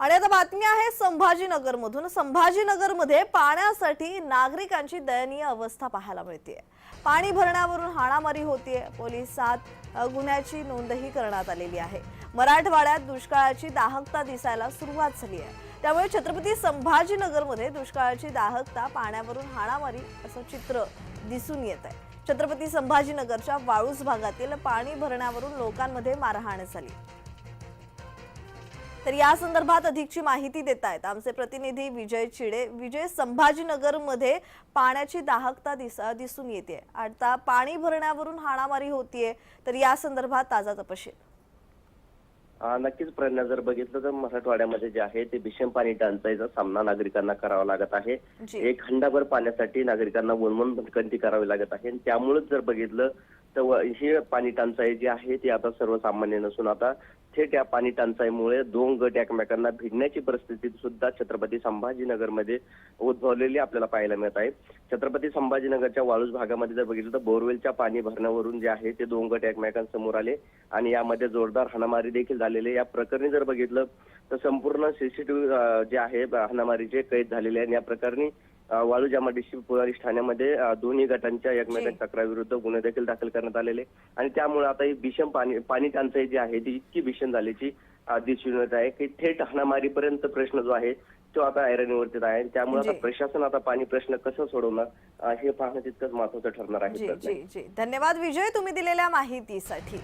आणि आता बातमी आहे संभाजीनगरमधून. संभाजीनगरमध्ये पाण्यासाठी नागरिकांची दयनीय अवस्था पाहायला मिळते पाणी भरण्यावरून हाणामारी होतीये. पोलिसात गुन्ह्याची नोंदही करण्यात आलेली आहे. मराठवाड्यात दुष्काळाची दाहकता दिसायला सुरुवात झाली आहे त्यामुळे छत्रपती संभाजीनगरमध्ये दुष्काळाची दाहकता पाण्यावरून हाणामारी असं चित्र दिसून येत आहे छत्रपती संभाजीनगरच्या वाळूस भागातील पाणी भरण्यावरून लोकांमध्ये मारहाण झाली. तर या संदर्भात अधिकची माहिती देत आहेत आमचे प्रतिनिधी विजय चिडे विजय संभाजीनगरमध्ये पाण्याची दाहकता दिस दिसून येते आता पाणी भरण्यावरून हाणामारी होतीये तर या संदर्भात ताजा तपशील. नक्कीच प्रयत्न जर बघितलं तर मराठवाड्यामध्ये जे आहे ते भीषण पाणी टंचाईचा सामना नागरिकांना करावा लागत आहे. एक खंडाभर पाण्यासाठी नागरिकांना वनवन भटकंती करावी लागत आहे. त्यामुळेच जर बघितलं तर हे ही पाणी टंचाई जी आहे ती आता सर्वसामान्य नसून आता थेट या पाणी टंचाईमुळे दोन गट एकमेकांना भिडण्याची परिस्थिती सुद्धा छत्रपती संभाजीनगरमध्ये उद्भवलेली आपल्याला पाहायला मिळत आहे. छत्रपती संभाजीनगरच्या वाळूज भागामध्ये जर बघितलं तर बोरवेलच्या पाणी भरण्यावरून जे आहे ते दोन गट एकमेकांसमोर आले आणि यामध्ये जोरदार हाणामारी देखील झालेली या प्रकरणी जर बघितलं तर संपूर्ण सीसीटीव्ही जे आहे हाणामारीचे कैद झालेले आहे आणि या प्रकरणी अ, वाळूज एमआयडीसी पोलीस ठाण्यामध्ये दोन्ही गटांच्या एकमेकांच्या तक्रारीविरुद्ध गुन्हे देखील दाखल करण्यात आलेले आणि त्यामुळे आता ही भीषण पाणी पाणी टंचाई जी आहे ती इतकी भीषण झाल्याची दिसून येत आहे की थेट हाणामारीपर्यंत प्रश्न जो आहे तो आता ऐरणीवरती आहे. आणि त्यामुळे आता. प्रशासन आता पाणी प्रश्न कसं सोडवणार हे पाहणं तितकंच महत्वाचं ठरणार आहे धन्यवाद विजय तुम्ही दिलेल्या माहितीसाठी.